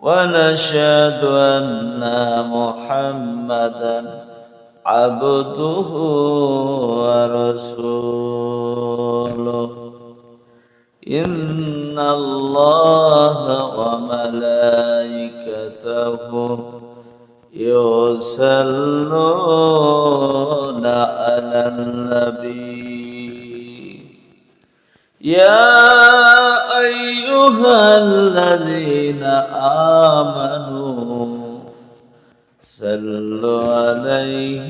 ونشهد أن محمدا عبده ورسوله. إن الله وملائكته يصلون على النبي. يا أيها الذين آمنوا صلوا عليه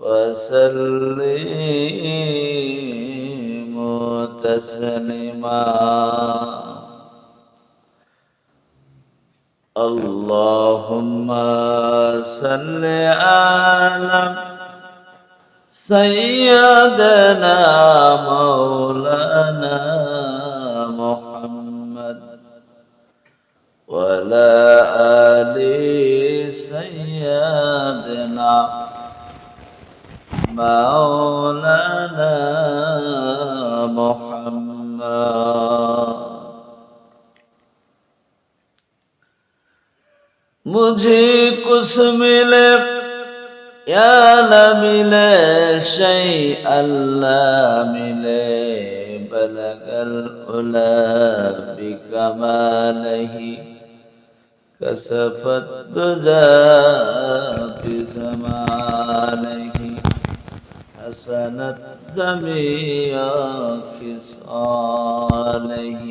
وسلموا تسليما. اللهم صل على سيدنا مولانا محمد ولا آل سيدنا مولانا محمد. مجھے کس ملے یا نہ ملے شيء اللامل بلغ الأولى بكماله. كسف الدجى بزمانه. حسنت جميع خصاله.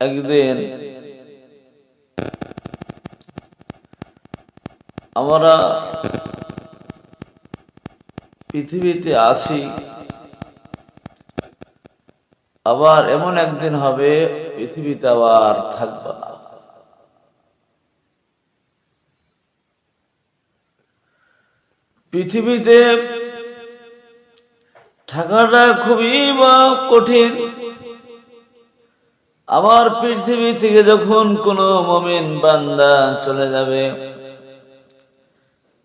একদিন আমরা পৃথিবীতে আসি, আবার এমন একদিন হবে পৃথিবীতে আবার থাকবে না। পৃথিবীতে থাকাটা খুবই বা কঠিন। আমার পৃথিবী থেকে যখন কোন মমিন বান্দা চলে যাবে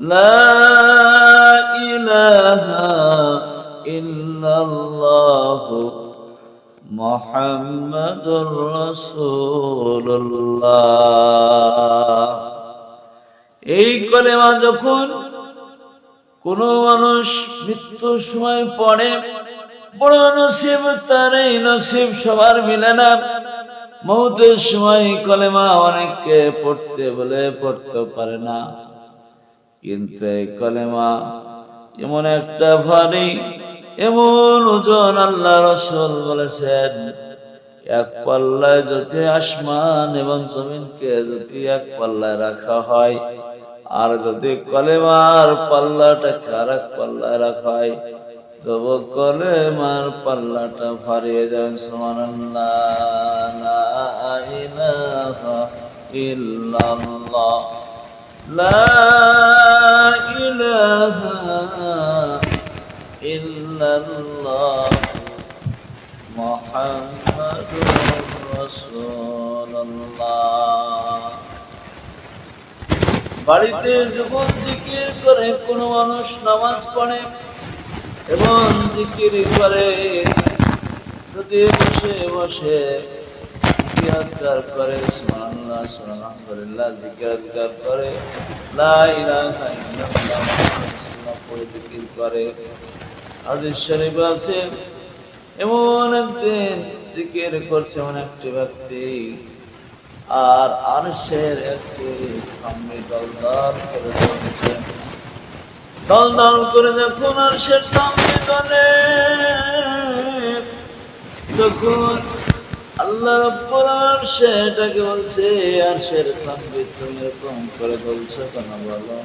لا إله إلا الله محمد رسول الله এই কলেমা যখন কোনো মানুষ মৃত্যুর সময় পড়ে বড় নসিব তার এই নসিব সবার মিলে না মৌতের সময় কলেমা অনেককে পড়তে বলে পড়তে পারে না কিন্তু এই কলেমা এমন একটা ভারী এমন ওজন আল্লাহ রসুল বলেছেন, এক পাল্লায় যদি আসমান এবং জমিনকে যদি এক পাল্লায় রাখা হয়, আর যদি কলেমার পাল্লাটাকে আর এক পাল্লায় রাখা হয়, তবু কলেমার পাল্লাটা ভারিয়ে যাবেন সুবহানাল্লাহ লা الله محمد رسول الله বাড়িতে যখন জিকির করে কোনো মানুষ নামাজ পড়ে এবং জিকির করে যদি বসে বসে জিকিরাজগার করে সুবহানাল্লাহ সুবহানাল্লাহ জিকিরাজগার করে লা ইলাহা ইল্লাল্লাহ মুহাম্মাদুর রাসূলুল্লাহ পড়ে জিকির করে হাদিস শরীফ আছে, এমন একদিন জিকির করছে এমন একটি ব্যক্তি। আর আরশের একটি সামনে দলদল করে চলছে। দলদল করে যখন আরশের সামনে চলে তখন আল্লাহ রব্বুল আরশে এটাকে বলছে, আরশের সামনে তুমি এরকম করে বলছো কেন বলো?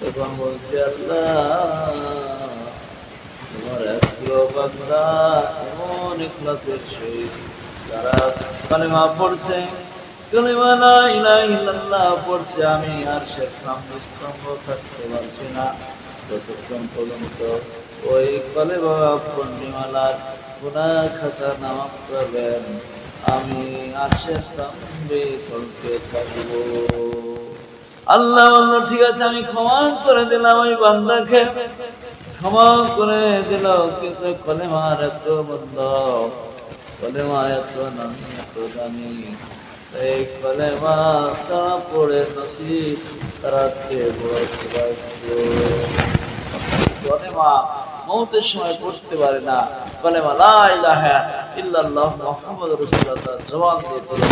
তখন বলছে, আল্লাহ আমি আর সে স্তম্ভ থাকতে পারছি না। যতক্ষণ পর্যন্ত ওই কলেমা পূর্ণিমালার গুণা খাতা নামাজ করবেন আমি আর সে সামনে চলতে থাকব আল্লাহ ঠিক আছে, আমি ক্ষমা করে দিলাম ওই বান্দাকে। ক্ষমা করে দিল, কিন্তু কলেমার এত বন্ধ কলেমা এত নামি, এত দামি। এই কলেমা তারা পড়ে নসিব তারা কলেমা মৌতের সময় পড়তে পারে না। কলেমা লা ইলাহা ইল্লাল্লাহ মুহাম্মদ রাসূলুল্লাহ জবান দিয়ে তোলা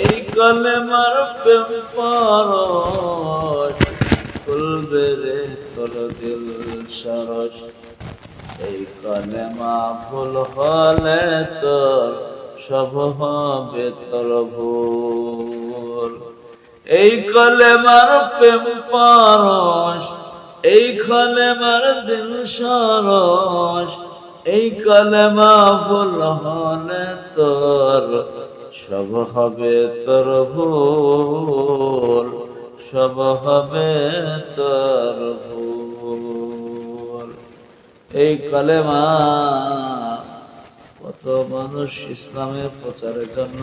এই কলেমার প্রেম পরশ খুলবে রে তোর দিল সরস। এই কলেমা ভুল হলে তোর সব হবে তোর ভুল। এই কলেমার প্রেম পরশ, এই কলেমার দিল সরস। এই কলেমা ভুল হলে তোর সব হবে তোর ভুল। সব হবে তোর ভুল। এই কলেমা কত মানুষ ইসলামের প্রচারের জন্য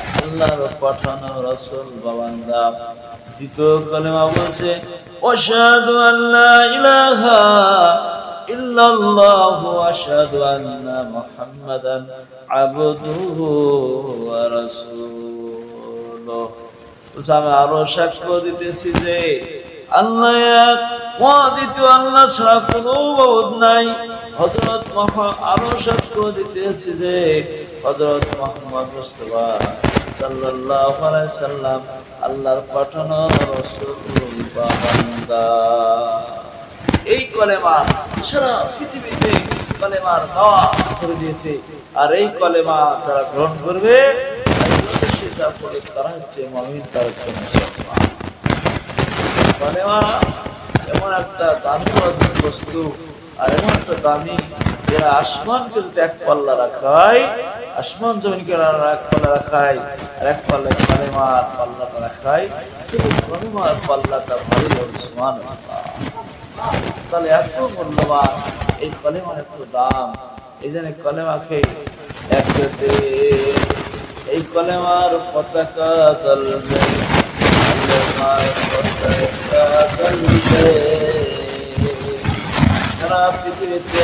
আল্লাহর পাঠানো রাসূল বাবান্দা দ্বিতীয় বলছে আশহাদু আল্লা ইলাহা ইল্লাল্লাহু আশহাদু আন্না মুহাম্মাদান আবদুহু ওয়া রাসূলুহু। আমি আরও সাক্ষ্য দিতেছি যে আল্লাহ এক দ্বিতীয় আল্লাহ ছাড়া কোনো নাই। হযরত মুহাম্মদ আরও সাক্ষ্য দিতেছি যে হযরত মুহাম্মদ মুস্তাফা সাল্লাল্লাহু সাল্লাম আল্লাহর পাঠানো রাসূল বান্দা। এই কলেমা সারা পৃথিবীতে কলেমার দাওয়া ছড়িয়ে দিয়েছে। আর এই কলেমা যারা গ্রহণ করবে তারা হচ্ছে মমিন, তারা কলেমা এমন একটা দামি বস্তু, আর এমন একটা দামি এরা আসমানকে যদি এক পাল্লা রাখায়, আসমান জমিনকে এরা এক পাল্লা রাখায়, আর এক পাল্লা কলেমার পাল্লাটা রাখায়, শুধু কলেমার পাল্লাটা ভারী হবে সমান তাহলে এত মূল্যবান, এই কলেমার এত দাম, এই জন্য কলেমাকে এক পেতে এই কলেমার পতাকা দলবে কলেমার পতাকা জ্বলবে। সারা পৃথিবীতে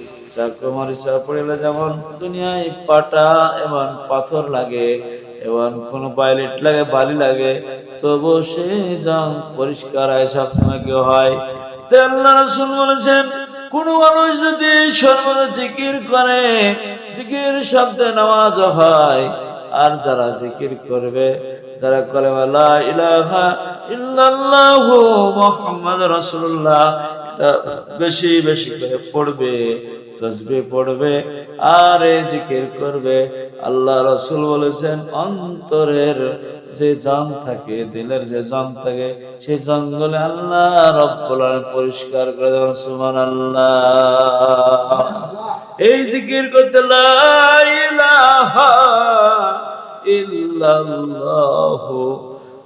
চাকু মরিচা পড়লে যেমন দুনিয়ায় পাটা এবং পাথর লাগে এবং কোনো পাইলেট লাগে, বালি লাগে তবু সে জং পরিষ্কার হয় সবসময় কেউ হয়। জিকির করে, জিকির নামাজ হয়, আর যারা জিকির করবে বেশি বেশি করে পড়বে। তসবি পড়বে, আর এই জিকির করবে। আল্লাহ রসুল বলেছেন, অন্তরের যে জন থাকে, দিলের যে জন থাকে, সেই জঙ্গলে আল্লাহ রব্বুল পরিষ্কার করে দেবেন, সুবহানাল্লাহ। এই জিকির করতে লা ইলাহা ইল্লাল্লাহ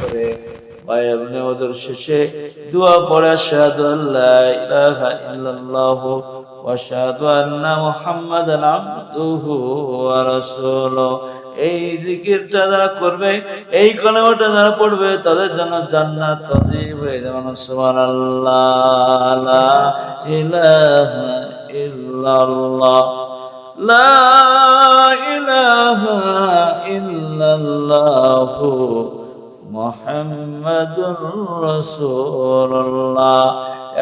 করে। বা এমনি শেষে দোয়া ইলাহা ইল্লাল্লাহ ওয়া আন্না মুহাম্মাদান আবদুহু ওয়া এই জিকিরটা যারা করবে, এই কলেমাটা যারা পড়বে, তাদের জন্য জান্নাত তজিব হয়ে যেমন সুবহানাল্লাহ, লা ইলাহা ইল্লাল্লাহ, লা ইলাহা মুহাম্মাদুর রসুল্লাহ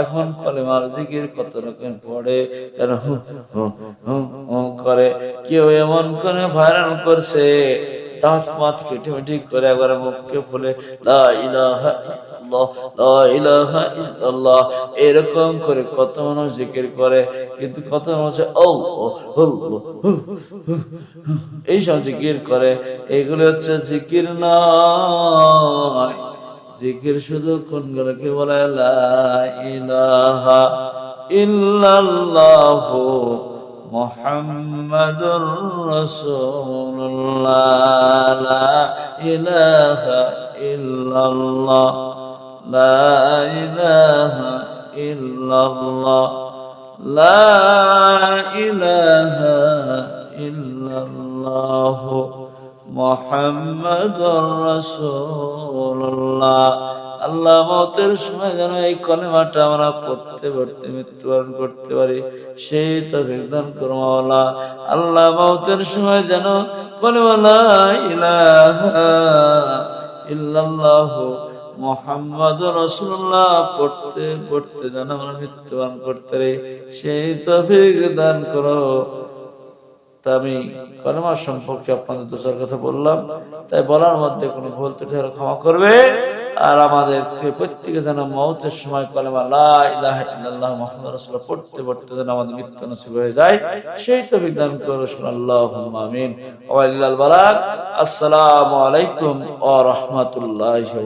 এখন কলেমার জিকির কত রকম পড়ে করে। কেউ এমন করে ভাইরাল করছে দাঁত মাত কেটে মেটে করে একবার মুখকে ফুলে, লা ইলাহা ইল্লাল্লাহ। এরকম করে কত মানুষ জিকির করে, কিন্তু কত মানুষ এই সব জিকির করে, এগুলো হচ্ছে জিকির নয়। জিকির শুধু কোনগুলোকে বলে? লা ইলাহা ইল্লাল্লাহু মুহাম্মাদুর রাসূলুল্লাহ। লা ইলাহা ইল্লাল্লাহ। লা ইলাহা ইল্লাল্লাহ, লা ইলাহা ইল্লাল্লাহ মুহাম্মাদুর রাসূলুল্লাহ। আল্লাহ মতের সময় যেন এই কলেমাটা আমরা পড়তে পড়তে, মৃত্যুবরণ করতে পারি, সেই তো দান করো মাওলা। আল্লাহ মতের সময় যেন কলেমা লা ইলাহা ইল্লাল্লাহ মোহাম্মদ রসুল্লাহ পড়তে পড়তে যেন আমরা মৃত্যুবরণ করতে সেই তফিক দান করো। তা আমি কলেমা সম্পর্কে আপনাদের দু চার কথা বললাম, তাই বলার মধ্যে কোনো ভুল ত্রুটি ক্ষমা করবে। আর আমাদেরকে প্রত্যেকে যেন মৌতের সময় কলেমা লা ইলাহা ইল্লাল্লাহ মুহাম্মাদুর রাসূলুল্লাহ পড়তে পড়তে যেন আমাদের মৃত্যু নসিব হয়ে যায়, সেই তো বিধান করো আল্লাহুম্মা আমিন। আসসালামু আলাইকুম ওয়া রাহমাতুল্লাহি